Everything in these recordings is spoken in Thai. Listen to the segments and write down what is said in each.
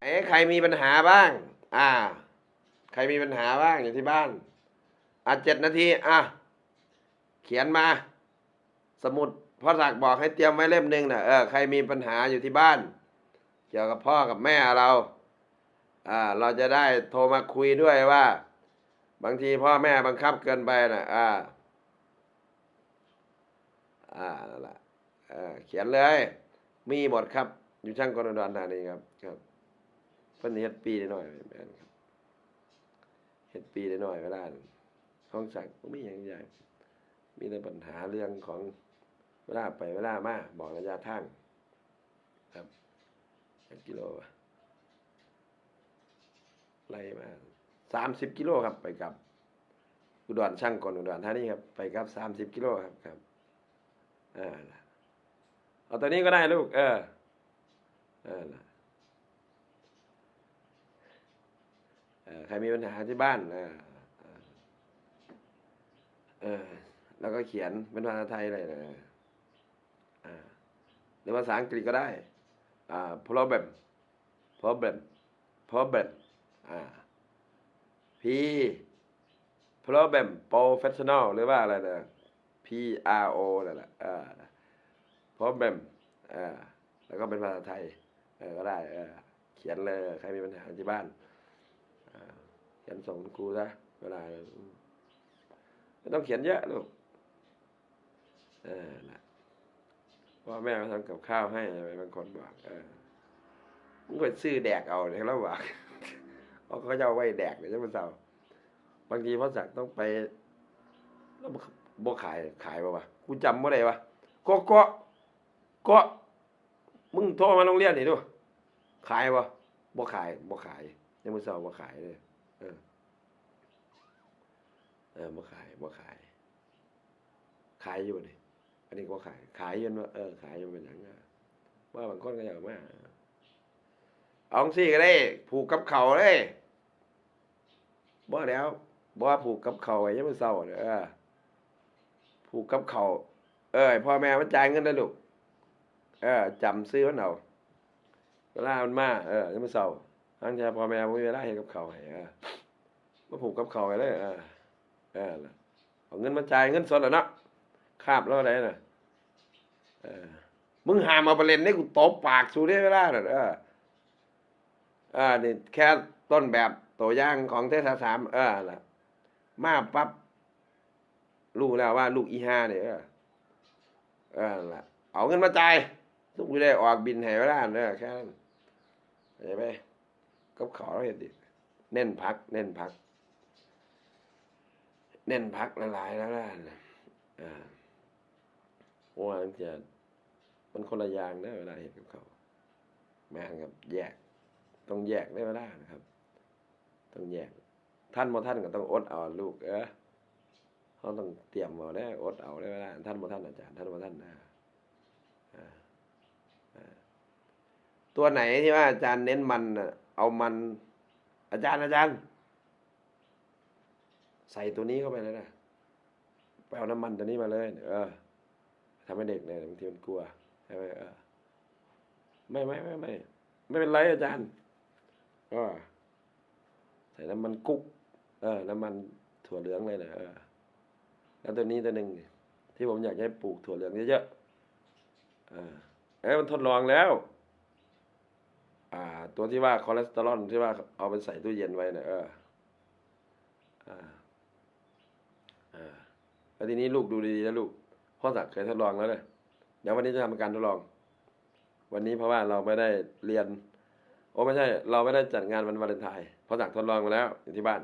เอ๊ะใครมีปัญหาบ้าง อ่า ใครมีปัญหาบ้างอยู่ที่บ้าน อะเจ็ดนาที อะ เขียนมา สมุดพ่อศักดิ์บอกให้เตรียมไว้เล่มหนึ่งนะเออ ใครมีปัญหาอยู่ที่บ้าน เกี่ยวกับพ่อกับแม่เรา อ่า เราจะได้โทรมาคุยด้วยว่า บางทีพ่อแม่บังคับเกินไปนะอ่า อ่านั่นแหละเออเขียนเลย มีหมดครับ อยู่ช่างกรดอนธานีครับ ครับ เพิ่นเฮ็ดปีได้หน่อยแม่นครับเฮ็ดปีได้หน่อยก็ได้ห้องสั่งก็มีอย่างใหญ่มีแต่ปัญหาเรื่องของเวลาไปเวลามาบอกระยะทางครับกี่กิโลวะไล่มาสามสิบกิโลครับไปกับ อุดรช่างก่อนอุดรธานีครับ ไปกลับสามสิบกิโลครับครับอ่าล่ะเอาตัวนี้ก็ได้ลูก เออเออล่ะเออ ใครมีปัญหาที่บ้านเออเออ แล้วก็เขียนเป็นภาษาไทยเลยนะหรือภาษาอังกฤษก็ได้ อ่า problem problem problem อ่า P problem professional หรือว่าอะไรนะ P R O นั่นแหละอ่า problem อ่า แล้วก็เป็นภาษาไทย เออ ก็ได้ เออ เขียนเลย ใครมีปัญหาที่บ้าน ขียนส่งครูซะเวลาไม่ต้องเขียนเยอะลูกเออนะพ่อแม่มาทำกับข้าวให้อะไรบางคนบอกเออมึงไปซื้อแดกเอาเลยแล้วบอกเพราะเขาจะเอาไว้แดกเดี๋ยวจะมาเศร้าบางทีพ่อศักต้องไปแล้วบ่ขายขายป่าวะกูจำไม่ได้วะก็ก็ก็มึงโทรมาโรงเรียนนี่ดูขายป่ะบ่ขายบ่ขายยังมือเศร้าบ่ขายเลย เออ เออบ่ขายบ่ขาย ขายอยู่นี่อันนี้ก็ขาย ขายอยืนว่าเออขายอยู่เป็นอย่างเงี้ยว่าบางคนก็อยากมาเอาจั่งซี่ก็ได้ ผูกกับเขาเลยบ่แล้วบ่ว่าผูกกับเขาไว้ยังไม่เศร้าเด้อเออผูกกับเขาเออพ่อแม่มันจ่ายเงินได้ลูกเออจำซื้อมันเอาเวลามันมาเออยังไม่เศร้า ทั้งที่พ่อแม่บ่มีเวลาเฮ็ดกับเขาวให้เออมาผูกกับเขาไว้เลยออเออล่ะเอาเงินมาจ่ายเงินสดแล้วเนาะคาบแล้วอะไรน่ะเออมึงหามเอาไปเล่นได้กูตบปากสูได้เวลาน่ะเอออ่านี่แค่ต้นแบบตัวอย่างของเทศสามเออล่ะมาปั๊บรู้แล้วว่า ลูกอีห้าเนี่ยเออเออล่ะเอาเงินมาจ่ายทุกกูได้ออกบินให้เวลาเนอะแค่นั้นเห็นไหม กับขอเห็นดิเน้นพัก เน้นพัก เน้นพักละลายแล้วล่ะอ่าว่ามันจะมันคนละอย่างนะเวลาเห็นกับเขาแม่นครับแยก ต้องแยกได้เวลานะครับ ต้องแยก ท่านบ่ท่านก็ต้องอดเอาลูก เออเขาต้องเตรียมเอาได้อดเอาได้เวลาท่านบ่ท่านอาจารย์ท่านบ่ท่านนะตัวไหนที่ว่าอาจารย์เน้นมันน่ะ เอามันอาจารย์อาจารย์ ใส่ตัวนี้เข้าไปเลยนะไปเอาน้ำมันตัวนี้มาเลย เออทำให้เด็กเนี่ยบางทีมันกลัวใช่ไหมเออไม่ไม่ไม่ไม่ไม่เป็นไรอาจารย์ก็ใส่น้ำมันกุ๊ก เออ น้ำมันถั่วเหลืองเลยนะเออ แล้วตัวนี้ตัวหนึ่งที่ผมอยากให้ปลูกถั่วเหลืองเยอะๆเออเอ้มันทดลองแล้ว อ่า ตัวที่ว่าคอเลสเตอรอลที่ว่าเอาไปใส่ตู้เย็นไว้นะเอออ่าอ่าแล้วทีนี้ลูกดูดีๆนะลูกพ่อศักดิ์เคยทดลองแล้วเลยเดี๋ยววันนี้จะทำการทดลอง วันนี้เพราะว่าเราไม่ได้เรียน โอ้ไม่ใช่ เราไม่ได้จัดงานวันวาเลนไทน์พ่อศักดิ์ทดลองมาแล้วอยู่ที่บ้าน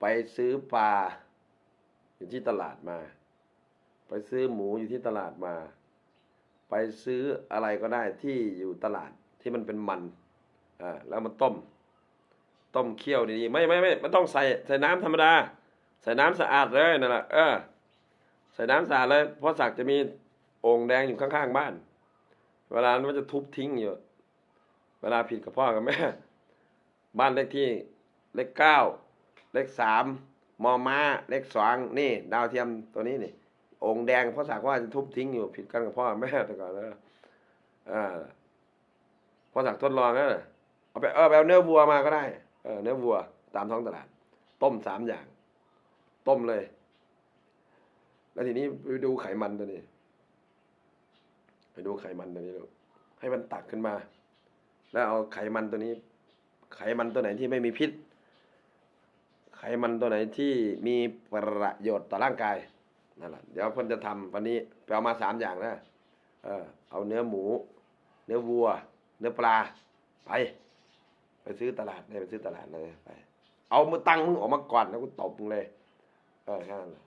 ไปซื้อปลาอยู่ที่ตลาดมา ไปซื้อหมูอยู่ที่ตลาดมา ไปซื้ออะไรก็ได้ที่อยู่ตลาดที่มันเป็นมันอ่าแล้วมันต้ม ต้มเคี่ยวดีๆไม่ไม่ไม่ไม่ต้องใส่ใส่น้ำธรรมดา ใส่น้ำสะอาดเลยนั่นแหละเออใส่น้ำสะอาดเลยเพราะศักจะมีโอ่งแดงอยู่ข้างๆบ้าน เวลานั้นมันจะทุบทิ้งอยู่ เวลาผิดกับพ่อกับแม่ บ้านเลขที่เลขเก้าเลขสามมอม้าเลขสองนี่ ดาวเทียมตัวนี้นี่ องค์แดงพ่อสากว่าจะทุบทิ้งอยู่ผิดกันกับพ่อแม่แต่ก่อนแล้วอ่าพ่อสักทดลองนะเอาไปเออไปเอาเนื้อวัวมาก็ได้ เออเนื้อวัว ตามท้องตลาด ต้มสามอย่าง ต้มเลย แล้วทีนี้ไปดูไขมันตัวนี้ไปดูไขมันตัวนี้ดูให้มันตักขึ้นมา แล้วเอาไขมันตัวนี้ ไขมันตัวไหนที่ไม่มีพิษ ไขมันตัวไหนที่มีประโยชน์ต่อร่างกาย นั่นแหละเดี๋ยวเพิ่นจะทำวันนี้ไปเอามาสามอย่างนะเออเอาเนื้อหมู เนื้อวัว เนื้อปลา ไป ไปซื้อตลาดเลยไปซื้อตลาดเลยไป เอามือตังมึงออกมาก่อนแล้วกูตบมึงเลย เออแค่นั้นแหละ